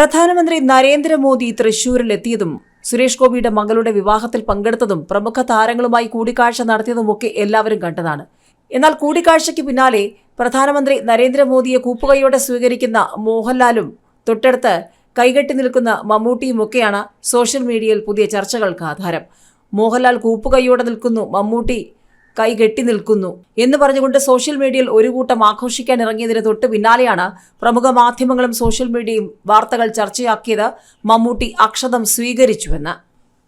പ്രധാനമന്ത്രി നരേന്ദ്രമോദി തൃശൂരിലെത്തിയതും സുരേഷ് ഗോപിയുടെ മകളുടെ വിവാഹത്തിൽ പങ്കെടുത്തതും പ്രമുഖ താരങ്ങളുമായി കൂടിക്കാഴ്ച നടത്തിയതുമൊക്കെ എല്ലാവരും കണ്ടതാണ്. എന്നാൽ കൂടിക്കാഴ്ചയ്ക്ക് പിന്നാലെ പ്രധാനമന്ത്രി നരേന്ദ്രമോദിയെ കൂപ്പുകൈയോടെ സ്വീകരിക്കുന്ന മോഹൻലാലും തൊട്ടടുത്ത് കൈകെട്ടി നിൽക്കുന്ന മമ്മൂട്ടിയുമൊക്കെയാണ് സോഷ്യൽ മീഡിയയിൽ പുതിയ ചർച്ചകൾക്ക് ആധാരം. മോഹൻലാൽ കൂപ്പുകൈയോടെ നിൽക്കുന്നു മമ്മൂട്ടി കൈ കെട്ടി നിൽക്കുന്നു എന്ന് പറഞ്ഞുകൊണ്ട് സോഷ്യൽ മീഡിയയിൽ ഒരു കൂട്ടം ആഘോഷിക്കാൻ ഇറങ്ങിയതിന് തൊട്ട് പിന്നാലെയാണ് പ്രമുഖ മാധ്യമങ്ങളും സോഷ്യൽ മീഡിയയും വാർത്തകൾ ചർച്ചയാക്കിയത് മമ്മൂട്ടി അക്ഷതം സ്വീകരിച്ചുവെന്ന്.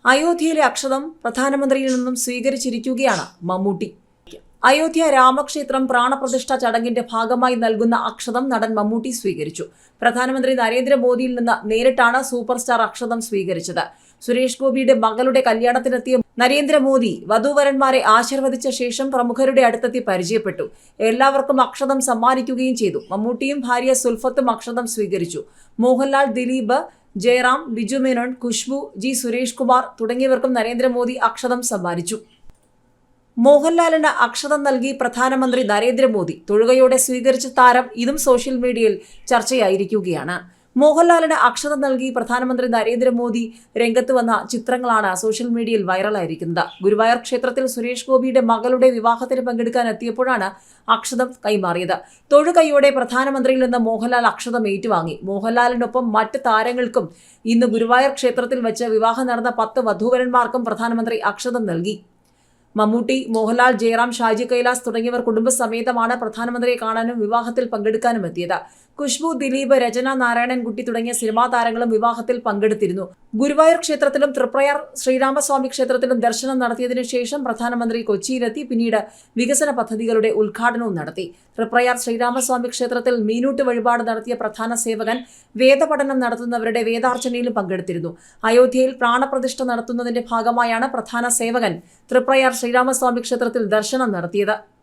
അയോധ്യയിലെ അക്ഷതം പ്രധാനമന്ത്രിയിൽ നിന്നും സ്വീകരിച്ചിരിക്കുകയാണ് മമ്മൂട്ടി. അയോധ്യ രാമക്ഷേത്രം പ്രാണപ്രതിഷ്ഠ ചടങ്ങിന്റെ ഭാഗമായി നൽകുന്ന അക്ഷതം നടൻ മമ്മൂട്ടി സ്വീകരിച്ചു. പ്രധാനമന്ത്രി നരേന്ദ്രമോദിയിൽ നിന്ന് നേരിട്ടാണ് സൂപ്പർ സ്റ്റാർ അക്ഷതം സ്വീകരിച്ചത്. സുരേഷ് ഗോപിയുടെ മകളുടെ കല്യാണത്തിനെത്തിയ നരേന്ദ്രമോദി വധൂവരന്മാരെ ആശീർവദിച്ച ശേഷം പ്രമുഖരുടെ അടുത്തെത്തി പരിചയപ്പെട്ടു. എല്ലാവർക്കും അക്ഷതം സമ്മാനിക്കുകയും ചെയ്തു. മമ്മൂട്ടിയും ഭാര്യ സുൽഫത്തും അക്ഷതം സ്വീകരിച്ചു. മോഹൻലാൽ ദിലീപ് ജയറാം ബിജു മേനോൻ ഖുഷ്ബു ജി സുരേഷ് കുമാർ തുടങ്ങിയവർക്കും നരേന്ദ്രമോദി അക്ഷതം സമ്മാനിച്ചു. മോഹൻലാലിന് അക്ഷതം നൽകി പ്രധാനമന്ത്രി നരേന്ദ്രമോദി. തൊഴുകയോടെ സ്വീകരിച്ച താരം ഇതും സോഷ്യൽ മീഡിയയിൽ ചർച്ചയായിരിക്കുകയാണ്. മോഹൻലാലിന് അക്ഷത നൽകി പ്രധാനമന്ത്രി നരേന്ദ്രമോദി രംഗത്ത് വന്ന ചിത്രങ്ങളാണ് സോഷ്യൽ മീഡിയയിൽ വൈറലായിരിക്കുന്നത്. ഗുരുവായൂർ ക്ഷേത്രത്തിൽ സുരേഷ് ഗോപിയുടെ മകളുടെ വിവാഹത്തിന് പങ്കെടുക്കാൻ എത്തിയപ്പോഴാണ് അക്ഷതം കൈമാറിയത്. തൊഴുകൈയോടെ പ്രധാനമന്ത്രിയിൽ നിന്ന് മോഹൻലാൽ അക്ഷതം ഏറ്റുവാങ്ങി. മോഹൻലാലിനൊപ്പം മറ്റ് താരങ്ങൾക്കും ഇന്ന് ഗുരുവായൂർ ക്ഷേത്രത്തിൽ വെച്ച് വിവാഹം നടന്ന പത്ത് വധൂവരന്മാർക്കും പ്രധാനമന്ത്രി അക്ഷതം നൽകി. മമ്മൂട്ടി മോഹൻലാൽ ജയറാം ഷാജി കൈലാസ് തുടങ്ങിയവർ കുടുംബസമേതമാണ് പ്രധാനമന്ത്രിയെ കാണാനും വിവാഹത്തിൽ പങ്കെടുക്കാനും എത്തിയത്. ഖുഷ്ബു ദിലീപ് രചന നാരായണൻകുട്ടി തുടങ്ങിയ സിനിമാ താരങ്ങളും വിവാഹത്തിൽ പങ്കെടുത്തിരുന്നു. ഗുരുവായൂർ ക്ഷേത്രത്തിലും തൃപ്രയാർ ശ്രീരാമസ്വാമി ക്ഷേത്രത്തിലും ദർശനം നടത്തിയതിനു ശേഷം പ്രധാനമന്ത്രി കൊച്ചിയിലെത്തി പിന്നീട് വികസന പദ്ധതികളുടെ ഉദ്ഘാടനവും നടത്തി. തൃപ്രയാർ ശ്രീരാമസ്വാമി ക്ഷേത്രത്തിൽ മീനൂട്ട് വഴിപാട് നടത്തിയ പ്രധാന സേവകൻ വേദപഠനം നടത്തുന്നവരുടെ വേദാർച്ചനയിലും പങ്കെടുത്തിരുന്നു. അയോധ്യയിൽ പ്രാണപ്രതിഷ്ഠ നടത്തുന്നതിന്റെ ഭാഗമായാണ് പ്രധാന സേവകൻ തൃപ്രയാർ ശ്രീരാമസ്വാമി ക്ഷേത്രത്തിൽ ദർശനം നടത്തിയത്